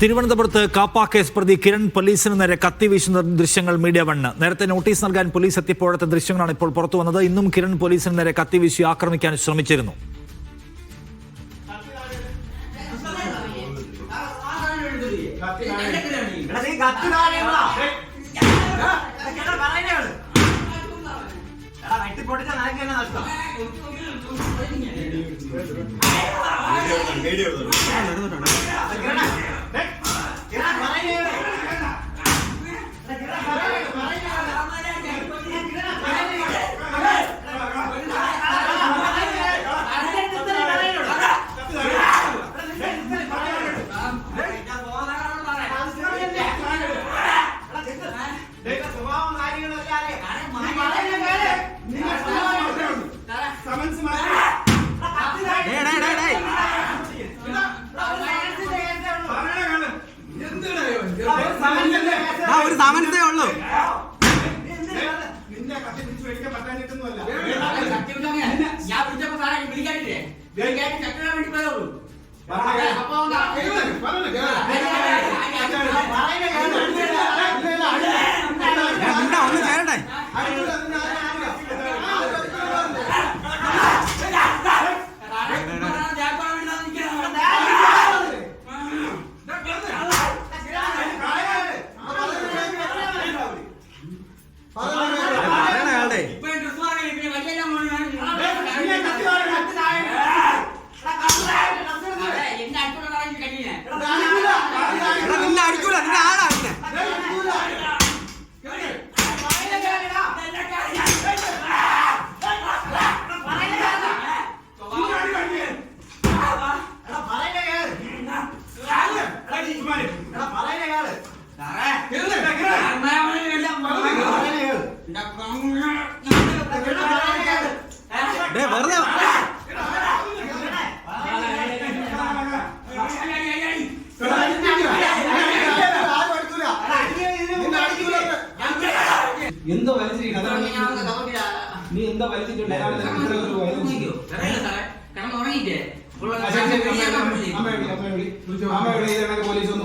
തിരുവനന്തപുരത്ത് കാപ്പ കേസ് പ്രതി കിരൺ പോലീസിന് നേരെ കത്തി വീശുന്ന ദൃശ്യങ്ങൾ മീഡിയ വണ്ണ്. നേരത്തെ നോട്ടീസ് നൽകാൻ പോലീസ് എത്തിയപ്പോഴത്തെ ദൃശ്യങ്ങളാണ് ഇപ്പോൾ പുറത്തു വന്നത്. ഇന്നും കിരൺ പോലീസിന് നേരെ കത്തി വീശി ആക്രമിക്കാൻ ശ്രമിച്ചിരുന്നു. ഒരു മേടിക്കാൻ പറ്റാഞ്ഞിട്ടൊന്നുമല്ല. ഞാൻ വിളിച്ചപ്പോ സാറേ വിളിക്കാനില്ലേ വിളിക്കാനും ചക്കര വേണ്ടി പോയുള്ളൂ അപ്പൊ എന്താ? കേറ്, പറഞ്ഞ കേറ്. എന്താ ഒന്ന് ചേരട്ടെ അടിക്കൂല, നിന്നെ ആരും ആരും പറയണ ആളുടെ ഇപ്പൊ ഈ ഡ്രസ്സ് വാങ്ങി പിന്നെ വലിയെല്ലാം കൊണ്ടുവന്ന് അതെ, എന്നെ അടുത്തുള്ള കാര്യം കഴിയില്ല എടാ നിന്നെ അടിക്കൂല നിന്നെ ആളാ പിന്നെ ഡേ വെറുതെ ആരും അടിക്കൂല. നിന്നെ അടിക്കൂല. എന്തോ വലിച്ചിരിക്കണം നീ എന്തോ വലിച്ചിട്ടുണ്ട് അതാണ് നിനക്ക് ഇത്ര ഒരു വയലൻസ്. ആ, ശരി, ശരി, അമ്മയെ വിളി, അമ്മയെ വിളി, അമ്മയെ ഇത് കണക്ക് പോലീസ് ഒന്ന്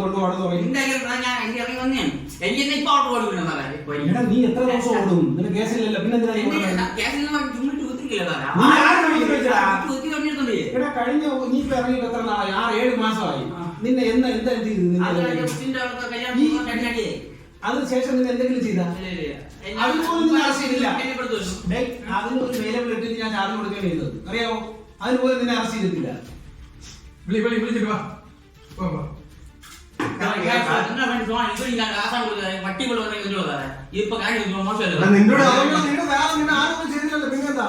നീ എത്ര ദിവസം ഓടും നിന്റെ കേസില്ലല്ലോ പിന്നെ നീ? നീ കഴിഞ്ഞ നീ ഇപ്പൊ ഇറങ്ങിയിട്ട് എത്ര നാളായി? ആറ് ഏഴ് മാസമായി. നിന്നെ എന്താ എന്താ എന്ത് ചെയ്തു നിന്നെ അതിനുശേഷം നിങ്ങൾ എന്തെങ്കിലും ചെയ്താ? അതിനുപോലും നിന്നെ അറസ്റ്റ് ചെയ്തില്ല ഡേയ്, അതിന് ഒരു വേല വിളിട്ട് ഞാൻ ചാർജ് കൊടുക്കുകയാണ് ചെയ്തത്. അറിയാമോ അതിന് പോലും നിന്നെ അറസ്റ്റ് ചെയ്തിട്ടില്ല. വിളി വിളി വിളിച്ചിട്ട് വാ. നിന്നോട് അതുകൊണ്ട് നിന്നെ വേറെ നിന്നെ ആരും ചെയ്തില്ലല്ലോ പിന്നെന്താ?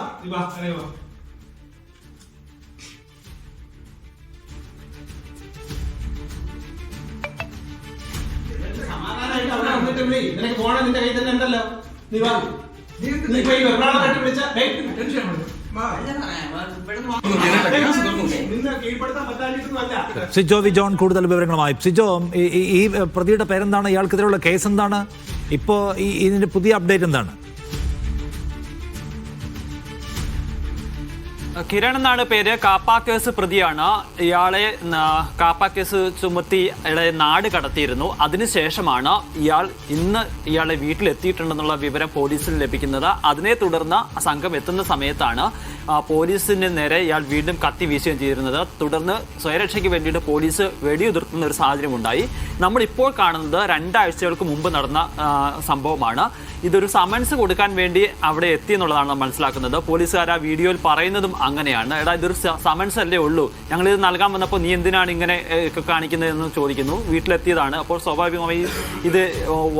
വിളി നിനക്ക് ഫോൺ നിന്റെ കയ്യിൽ തന്നെ ഉണ്ടല്ലോ. നീ വാ. നീ വിളിച്ച സിജോ വിജോൺ കൂടുതൽ വിവരങ്ങളുമായി. സിജോ ഈ പ്രതിയുടെ പേരെന്താണ്? ഇയാൾക്കെതിരെയുള്ള കേസ് എന്താണ്? ഇപ്പോ ഇതിന്റെ പുതിയ അപ്ഡേറ്റ് എന്താണ്? കിരൺ എന്നാണ് പേര്. കാപ്പ കേസ് പ്രതിയാണ്. ഇയാളെ കാപ്പ കേസ് ചുമത്തി ഇയാളെ നാട് കടത്തിയിരുന്നു. അതിനുശേഷമാണ് ഇയാൾ ഇന്ന് ഇയാളെ വീട്ടിലെത്തിയിട്ടുണ്ടെന്നുള്ള വിവരം പോലീസിന് ലഭിക്കുന്നത്. അതിനെ തുടർന്ന് സംഘം എത്തുന്ന സമയത്താണ് പോലീസിന് നേരെ ഇയാൾ വീണ്ടും കത്തി വീശുകയും ചെയ്തിരുന്നത്. തുടർന്ന് സ്വയരക്ഷയ്ക്ക് വേണ്ടിയിട്ട് പോലീസ് വെടിയുതിർക്കുന്ന ഒരു സാഹചര്യം ഉണ്ടായി നമ്മൾ ഇപ്പോൾ കാണുന്നത് രണ്ടാഴ്ചകൾക്ക് മുമ്പ് നടന്ന സംഭവമാണ്. ഇതൊരു സമൻസ് കൊടുക്കാൻ വേണ്ടി അവിടെ എത്തി എന്നുള്ളതാണ് മനസ്സിലാക്കുന്നത്. പോലീസുകാർ ആ വീഡിയോയിൽ പറയുന്നതും അങ്ങനെയാണ്. എടാ ഇതൊരു സമൻസ് അല്ലേ ഉള്ളൂ. ഞങ്ങൾ ഇത് നൽകാൻ വന്നപ്പോൾ നീ എന്തിനാണ് ഇങ്ങനെ കാണിക്കുന്നതെന്ന് ചോദിക്കുന്നു. വീട്ടിലെത്തിയതാണ്. അപ്പോൾ സ്വാഭാവികമായി ഇത്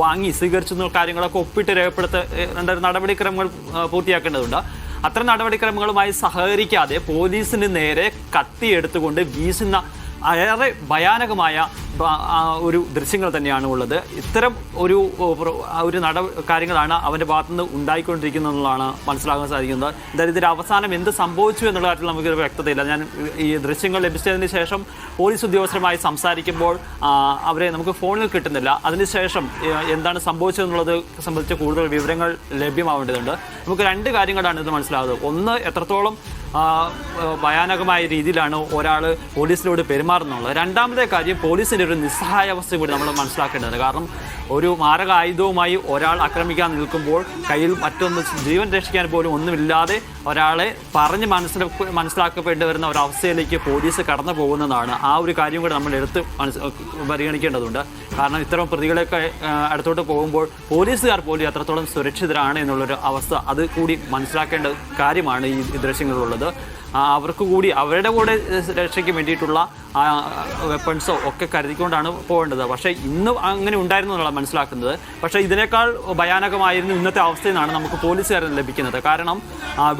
വാങ്ങി സ്വീകരിച്ചു കാര്യങ്ങളൊക്കെ ഒപ്പിട്ട് രേഖപ്പെടുത്ത ഏഹ്, രണ്ട് നടപടിക്രമങ്ങൾ പൂർത്തിയാക്കേണ്ടതുണ്ട്. അത്തരം നടപടിക്രമങ്ങളുമായി സഹകരിക്കാതെ പോലീസിന് നേരെ കത്തിയെടുത്തുകൊണ്ട് വീശുന്ന ഏറെ ഭയാനകമായ ഒരു ദൃശ്യങ്ങൾ തന്നെയാണ് ഉള്ളത്. ഇത്തരം ഒരു ഒരു നട കാര്യങ്ങളാണ് അവന്റെ ഭാഗത്തുനിന്ന് ഉണ്ടായിക്കൊണ്ടിരിക്കുന്നത് എന്നുള്ളതാണ് മനസ്സിലാക്കാൻ സാധിക്കുന്നത്. എന്തായാലും ഇതിന്റെ അവസാനം എന്ത് സംഭവിച്ചു എന്നുള്ള കാര്യത്തിൽ നമുക്ക് വ്യക്തതയില്ല. ഞാൻ ഈ ദൃശ്യങ്ങൾ ലഭിച്ചതിന് ശേഷം പോലീസ് ഉദ്യോഗസ്ഥരുമായി സംസാരിക്കുമ്പോൾ അവരെ നമുക്ക് ഫോണിൽ കിട്ടുന്നില്ല. അതിനുശേഷം എന്താണ് സംഭവിച്ചതെന്നുള്ളത് സംബന്ധിച്ച് കൂടുതൽ വിവരങ്ങൾ ലഭ്യമാവേണ്ടതുണ്ട്. നമുക്ക് രണ്ട് കാര്യങ്ങളാണ് ഇത് മനസ്സിലാകുന്നത്. ഒന്ന് എത്രത്തോളം ഭയാനകമായ രീതിയിലാണ് ഒരാൾ പോലീസിനോട് പെരുമാറുന്നുള്ളത്. രണ്ടാമത്തെ കാര്യം പോലീസിന്റെ ഒരു നിസ്സഹായ അവസ്ഥ കൂടി നമ്മൾ മനസ്സിലാക്കേണ്ടത് കാരണം ഒരു മാരക ആയുധവുമായി ഒരാൾ ആക്രമിക്കാൻ നിൽക്കുമ്പോൾ കയ്യിൽ മറ്റൊന്ന് ജീവൻ രക്ഷിക്കാൻ പോലും ഒന്നുമില്ലാതെ ഒരാളെ പറഞ്ഞ് മനസ്സിലാ മനസ്സിലാക്കപ്പെട്ട് വരുന്ന ഒരവസ്ഥയിലേക്ക് പോലീസ് കടന്നു പോകുന്നതാണ്. ആ ഒരു കാര്യം കൂടെ നമ്മൾ എടുത്ത് മനസ്സ് പരിഗണിക്കേണ്ടതുണ്ട്. കാരണം ഇത്തരം പ്രതികളെയൊക്കെ ആ, അടുത്തോട്ട് പോകുമ്പോൾ പോലീസുകാർ പോലും എത്രത്തോളം സുരക്ഷിതരാണ് എന്നുള്ളൊരു അവസ്ഥ അത് കൂടി മനസ്സിലാക്കേണ്ട കാര്യമാണ് ഈ ദൃശ്യങ്ങളിലുള്ളത്. അവർക്ക് കൂടി അവരുടെ കൂടെ രക്ഷയ്ക്ക് വേണ്ടിയിട്ടുള്ള വെപ്പൺസോ ഒക്കെ കരുതിക്കൊണ്ടാണ് പോകേണ്ടത്. പക്ഷേ ഇന്ന് അങ്ങനെ ഉണ്ടായിരുന്നു എന്നുള്ള മനസ്സിലാക്കുന്നത്. പക്ഷേ ഇതിനേക്കാൾ ഭയാനകമായിരുന്നു ഇന്നത്തെ അവസ്ഥയിൽ നിന്നാണ് നമുക്ക് പോലീസുകാരൻ ലഭിക്കുന്നത്. കാരണം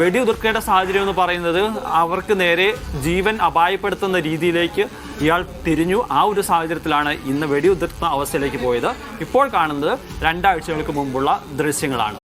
വെടിയുതിർക്കേണ്ട സാഹചര്യം എന്ന് പറയുന്നത് അവർക്ക് നേരെ ജീവൻ അപായപ്പെടുത്തുന്ന രീതിയിലേക്ക് ഇയാൾ തിരിഞ്ഞു. ആ ഒരു സാഹചര്യത്തിലാണ് ഇന്ന് വെടിയുതിർത്ത അവസ്ഥയിലേക്ക് പോയത്. ഇപ്പോൾ കാണുന്നത് രണ്ടാഴ്ചകൾക്ക് മുമ്പുള്ള ദൃശ്യങ്ങളാണ്.